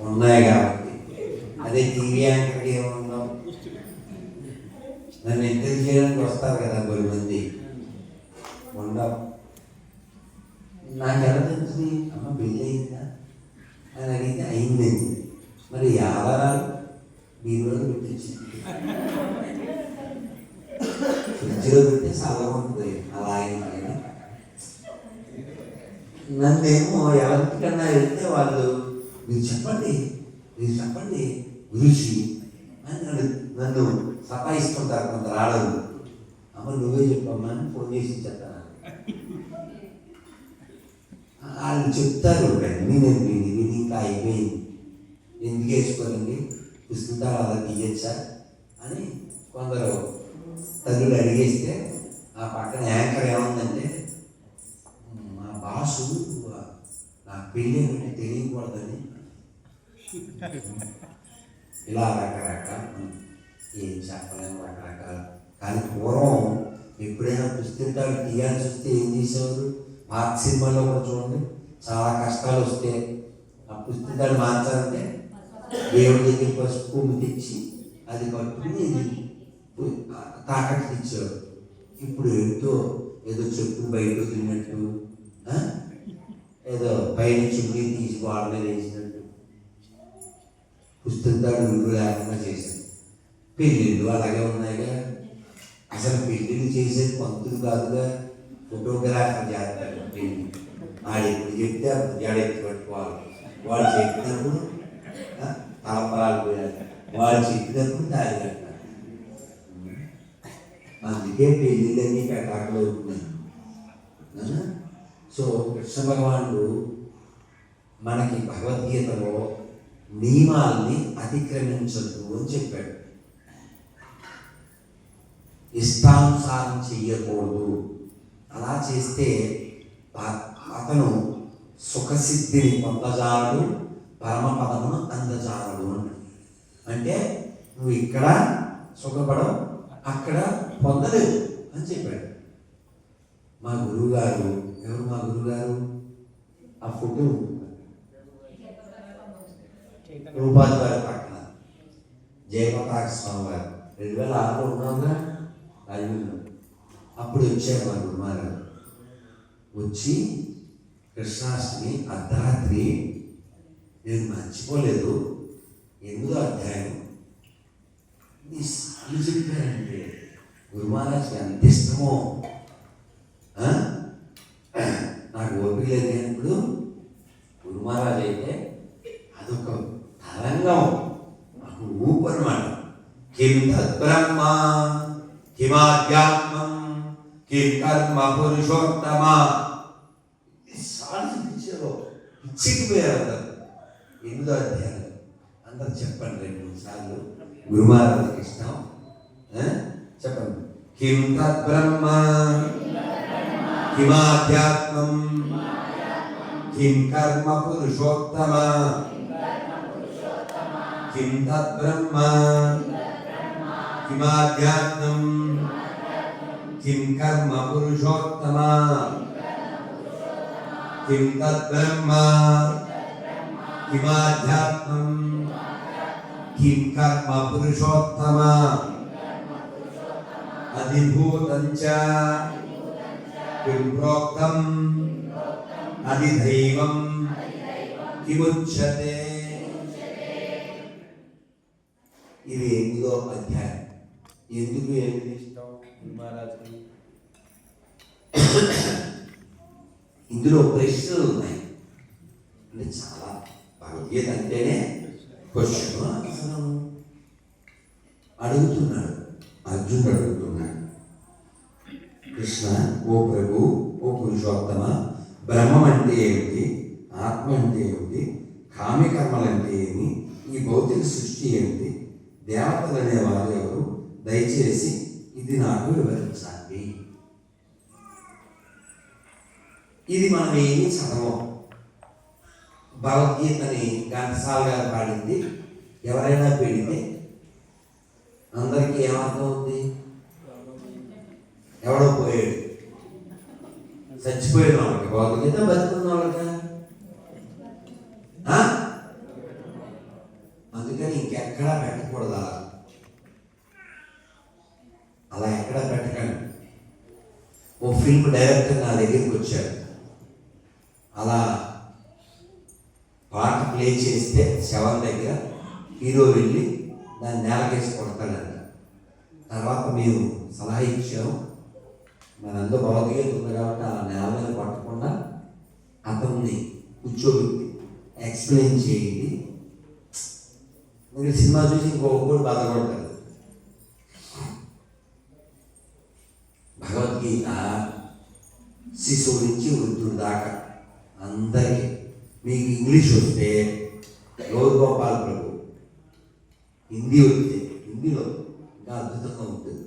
ఉన్నాయి కాబట్టి. అదే టీవీ యాంకర్కి ఏముందాం నన్ను ఇంటర్వ్యూ చేయడానికి వస్తారు కదా కొన్ని మంది. ఉండవు. నాకు ఎలా తెలిసింది అమ్మ పెళ్ళి అయిందా? అని అడిగితే అయిందండి మరి ఈ ఆధారాలు బీరువాలో పెట్టించింది ఫ్రిడ్జ్లో పెడితే చాలా ఉంటుంది. అలా ఆయన నన్నేమో ఎవరికన్నా వెళ్తే వాళ్ళు మీరు చెప్పండి మీరు చెప్పండి గురించి అని నన్ను నన్ను సతాయిస్తుంటారు కొంత రాడదు అమ్మ నువ్వే చెప్పమ్మా అని ఫోన్ చేసి చెప్తాను వాళ్ళు చెప్తారు నేను విని విని ఇంకా అయిపోయింది. ఎందుకు వేసుకోనండి పుస్తకాలు అలా తీయచ్చా అని కొందరు తల్లులు అడిగేస్తే ఆ పక్కన యాంకర్ ఏముందంటే మా బాసు నా పెళ్ళి ఏమిటి తెలియకూడదని ఇలా రకరకాల ఏం చెప్పలేము రకరకాల కానీ పూర్వం ఎప్పుడైనా పుస్తకాలు తీయాల్సి వస్తే ఏం చేసేవారు? పాత సినిమాలో కూడా చూడండి చాలా కష్టాలు వస్తే ఆ పుస్తకాలు మార్చాలంటే దేవుడి దగ్గర పసుపు తెచ్చి అది పట్టుకుని ఇది తాకట్టు ఇచ్చేవారు ఇప్పుడు ఏంటో ఏదో చెప్పులు బయట తిన్నట్టు ఏదో పైన చున్నీ తీసి వాళ్ళ మీద వేసినట్టు. పుస్తకాలు విలువ లేకుండా చేశారు. పెళ్ళిళ్ళు అలాగే ఉన్నాయిగా. అసలు పెళ్ళిళ్ళు చేసేది పంతులు కాదుగా ఫోటోగ్రాఫర్ చేస్తారు పెళ్ళి. ఆడు ఎప్పుడు చెప్తే అప్పుడు జడ ఎత్తి పట్టుకోవాలి. వాడు చెప్పినప్పుడు ఆ, తలపరాలు పోయాలి. వాడు చెప్పినప్పుడు దారి కట్టాలి. అందుకే పెళ్ళిళ్ళన్నీ కటాకులు అవుతున్నాయి. సో కృష్ణ భగవానుడు మనకి భగవద్గీతలో నియమాల్ని అతిక్రమించద్దు అని చెప్పాడు. ఇష్టానుసారం చెయ్యకూడదు. అలా చేస్తే అతను సుఖసిద్ధిని పొందజాలడు పరమపదమును అందజాలడు అని అంటే నువ్వు ఇక్కడ సుఖపడవు అక్కడ పొందలేవు అని చెప్పాడు. మా గురువుగారు ఎవరు మా గురువుగారు? ఆ ఫోటో రూపాయల వారి పట్టణ జయపతాక స్వామి వారు రెండు వేల ఆరులో ఉన్నాగా రాజమండ్రిలో అప్పుడు వచ్చారు మా గురుమారు వచ్చి కృష్ణాష్టమి అర్ధరాత్రి నేను మర్చిపోలేదు. ఎనిమిదో అధ్యాయం? ఎన్నిసార్లు చెప్పారంటే గురు మహారాజ్కి ఎంత ఇష్టమో నాకు ఓపిక లేదు కానీ ఇప్పుడు గురు మహారాజ్ అయితే అదొక తరంగం నాకు ఊపు అనమాట కిం తద్బ్రహ్మ కిమాధ్యాత్మం కిం కర్మ పురుషోత్తమ ఎన్నిసార్లు చూపించారో పిచ్చికిపోయారు ఎనిమిదో అధ్యాయం? అందరు చెప్పండి రెండు సార్లు. గురుమారాజుకి ఇష్టం? చెప్పండి. కిం తద్బ్రహ్మ కిమాధ్యాత్మం. కిం కర్మ పురుషోత్తమ కిం తద్బ్రహ్మ కిమాధ్యాత్మం కిం కర్మ పురుషోత్తమ కిం తద్బ్రహ్మ కిమాధ్యాత్మం కిం కర్మ పురుషోత్తమ అధిభూతం చ కిం ప్రోక్తం అధిదైవం ఎందుకు ఏం ఇష్టం మహారాజుకి ఇందులో ప్రశ్నలు ఉన్నాయి. అంటే చాలా భగవద్గీత అంటేనే క్వశ్చన్ అసలు అడుగుతున్నాడు. అర్జునుడు అడుగుతున్నాడు. కృష్ణ ఓ ప్రభు ఓ పురుషోత్తమ బ్రహ్మం అంటే ఏమిటి? ఆత్మ అంటే ఏమిటి? కామ్యకర్మలు అంటే ఏమి? ఈ భౌతిక సృష్టి ఏమిటి? దేవతలు అనేవారు ఎవరు? దయచేసి ఇది నాకు వివరించండి. ఇది మనం ఏమి చదవం భగవద్గీతని ఘంటసాల గారు పాడింది. ఎవరైనా పెడితే అందరికీ ఏమర్థం ఉంది ఎవడో పోయాడు. చచ్చిపోయిన వాళ్ళకి. భగవద్గీత బతుకున్న వాళ్ళకి? అందుకని ఇంకెక్కడా పెట్టకూడదు అలా ఎక్కడా పెట్టకండి ఓ ఫిల్మ్ డైరెక్టర్ నా దగ్గరికి వచ్చాడు. అలా పాట ప్లే చేస్తే శవం దగ్గర హీరో వెళ్ళి దాన్ని నేలకేసి కొడతాడంట. తర్వాత మేము సలహా ఇచ్చాము. మనందరూ భౌతికత ఉంది కాబట్టి ఆ నేల మీద పట్టకుండా అతన్ని కూర్చోబెట్టి ఎక్స్ప్లెయిన్ చేయండి. మీరు సినిమా చూసి ఇంకొకటి బాధపడతారు భగవద్గీత శిశువు నుంచి వృద్ధుడు దాకా అందరికీ మీకు ఇంగ్లీష్ వస్తే గౌర్ గోపాల్ ప్రభు హిందీ వస్తే హిందీలో ఇంకా అద్భుతంగా ఉంటుంది.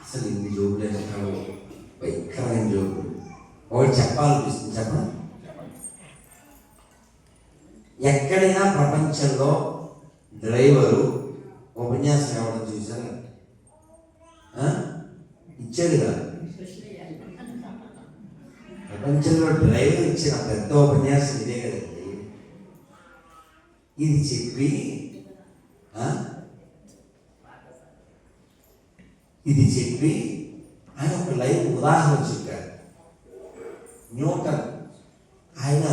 అసలు ఇన్ని జోకులు వేస్తాడు భయంకరమైన జోకులు. ఒకటి చెప్పాలనిపిస్తుంది చెప్పండి ఎక్కడైనా ప్రపంచంలో డ్రైవరు ఉపన్యాసం ఇవ్వడం చూసారా ఆ? కదా ప్రపంచంలో డ్రైవర్ ఇచ్చిన ఉపన్యాసం ఇదే కదండి. ఇది చెప్పి ఇది చెప్పి ఆయన ఒక లైవ్ ఉదాహరణ చెప్పారు. న్యూటన్. ఆయన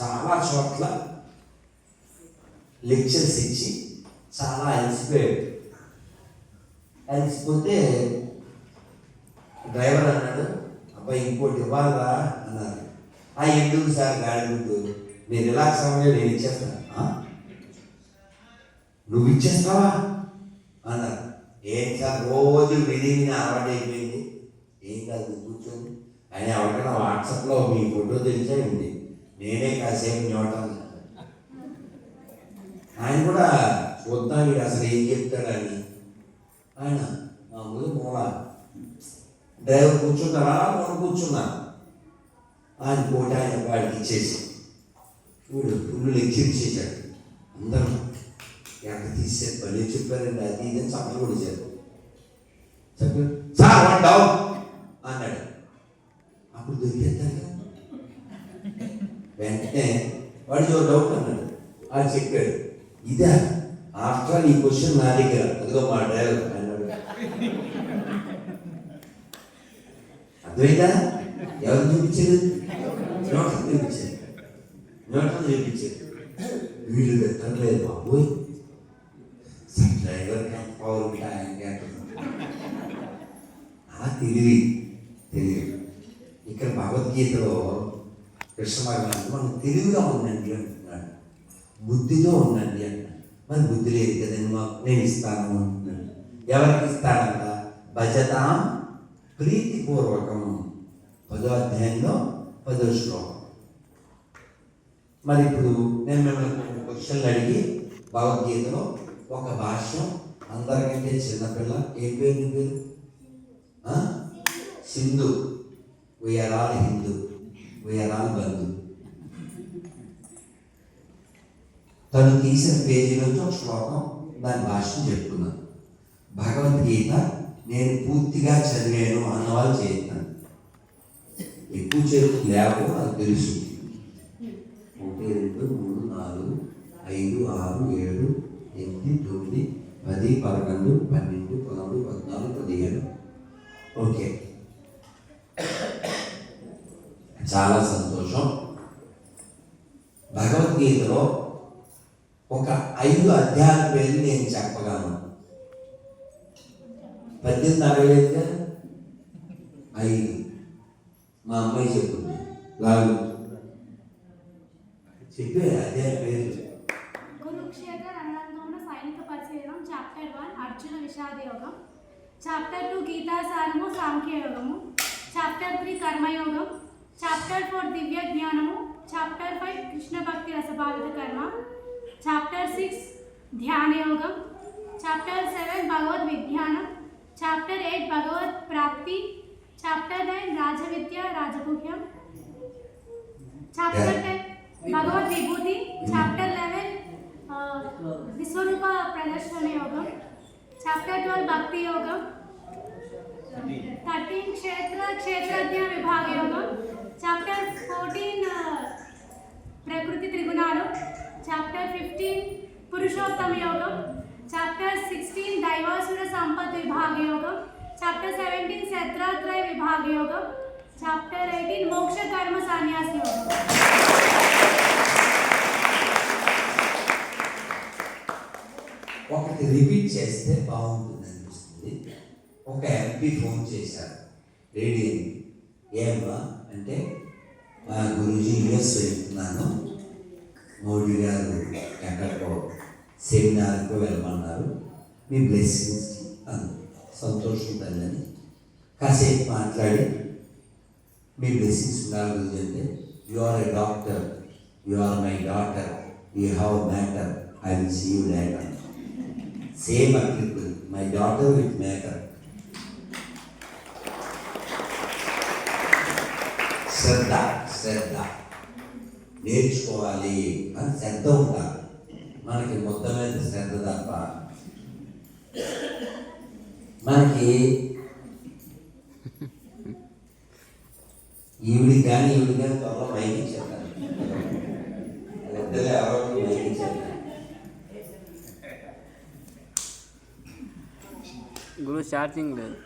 చాలా చోట్ల లెక్చర్స్ ఇచ్చి చాలా అలసిపోయాడు. అలసిపోతే డ్రైవర్ అన్నాడు అబ్బాయి ఇంకోటి ఇవ్వాలా అన్నారు. ఆ ఎందుకు సార్ గాడి ముందు? మీరు రిలాక్స్ అవ్వండి నేను ఇచ్చేస్తాను. నువ్వు ఇచ్చేస్తావా? అన్నారు. ఏం సార్ రోజు విని అలవాటు అయిపోయింది. ఏం కాదు కూర్చొని ఆయన ఎవరికైనా వాట్సాప్లో మీ ఫోటో తెలిసేయండి నేనే కాసేపు న్యూటన్ ఆయన కూడా చూద్దాం వీడు అసలు ఏం చెప్తాడని. ఆయన మామూలు మూల. డ్రైవర్ కూర్చుంటారా మనం కూర్చున్నాను ఆయన కోట ఆయన వాడికి ఇచ్చేసి వీడు ఫుల్ లెక్చర్ ఇచ్చేసాడు అందరూ ఎంత తీసేది భలే చెప్పారండి అది ఇది అని చప్పలు కూడా కొడిచారు చెప్పారు సార్ వన్ డౌన్ అన్నాడు. అప్పుడు దొరికేద్దాక వెంటనే వాడు ఓ డౌట్ అన్నాడు. వాడు చెప్పాడు ఇదా ఆఫ్టర్ ఆల్ ఈ క్వశ్చన్ నా దగ్గర. అదిగో మా డ్రైవర్ అన్నాడు. అర్థమైందా? ఎవరు చూపించారు న్యూటన్ చూపించారు న్యూటన్ చూపించారు వీళ్ళు పెట్టలేదు బాబోయ్ డ్రైవర్ పవర్ ఉంటాయండి అంటున్నాడు. తెలివి తెలివి. ఇక్కడ భగవద్గీతలో కృష్ణ భగవాన్ మనం తెలివిగా ఉండండి అంటున్నాడు. బుద్ధితో ఉండండి అంటున్నాడు. మరి బుద్ధి లేదు కదండి మాకు. నేను ఇస్తాను అంటున్నాడు. ఎవరికి ఇస్తాడంట? భజతాం ప్రీతిపూర్వకం. పదో అధ్యాయంలో పదో శ్లోకం. మరి ఇప్పుడు నేను మిమ్మల్ని కొన్ని క్వశ్చన్లు అడిగి భగవద్గీతలో ఒక భాష్యం. అందరికంటే చిన్నపిల్ల ఏం పేరు పేరు? Sindhu. We are all Hindu. We are all bandhu. తను తీసిన పేజీలోంచి ఒక శ్లోకం దాని భాషను చెప్పుకున్నాను భగవద్గీత నేను పూర్తిగా చదివాను అన్న వాళ్ళు చేస్తాను. ఎక్కువ చేతులు లేవు నాకు తెలుసు. ఒకటి రెండు మూడు నాలుగు ఐదు ఆరు ఏడు ఎనిమిది తొమ్మిది పది పదకొండు పన్నెండు పదమూడు పద్నాలుగు పదిహేను. ఓకే. చాలా సంతోషం. భగవద్గీతలో ఒక ఐదు అధ్యాయాల పేర్లు నేను చెప్పగలను. పద్దెనిమిది అరవై ఐదు. మా అమ్మాయి చెప్పింది. లాగు. చెప్పే అధ్యాయ పేరు from chapter 1 Arjuna Vishad Yogam, chapter 2 Gita Sarmu Samkhya Yogamu, chapter 3 Karma Yogam, chapter 4 Divya Jnanamu, chapter 5 Krishna Bhakti Rasabhavita Karma, chapter 6 Dhyana Yogam, chapter 7 Bhagavad Vijnanam, chapter 8 Bhagavad Prapti, chapter 9 Rajavidya Rajagukhyam, chapter 10 Bhagavad Vibhuti, chapter 11 విశ్వరూప ప్రదర్శన యోగం chapter twelve భక్తి యోగం thirteen క్షేత్ర క్షేత్రజ్ఞ విభాగ యోగం chapter fourteen ప్రకృతి త్రిగుణాలు chapter fifteen fifteen Purushottama యోగం చాప్టర్ సిక్స్టీన్ దైవాసుర సంపత్ విభాగ యోగం చాప్టర్ సెవెంటీన్ శత్రాత్రయ విభాగ యోగం చాప్టర్ ఎయిటీన్ మోక్ష కర్మ సన్యాసి యోగం ఒకటి రిపీట్ చేస్తే బాగుంటుంది అనిపిస్తుంది. ఒక ఎంపీ ఫోన్ చేశారు. రేడియోని ఏమ్మా అంటే మా గురూజీ యుఎస్ వెళ్తున్నాను. మోడీ గారు ఎక్కడికో సెమినార్కు వెళ్ళమన్నారు. మీ బ్లెస్సింగ్స్ అంది సంతోషం తల్లని. కాసేపు మాట్లాడి మీ బ్లెస్సింగ్స్ ఉండాలి గురించి అంటే you are a doctor you are my daughter you have matter I will see you same applicable my daughter with maker శ్రద్ధ శ్రద్ధ. నేర్చుకోవాలి. అని శ్రద్ధ ఉండాలి. మనకి మొత్తం శ్రద్ధ తప్ప మనకి ఈవిడి కానీ ఈవిడి కానీ త్వరలో మైకి చెప్పాలి ఇద్దరు ఎవరో మైకి చెప్పాలి గురు ఛార్జింగ్ లేదు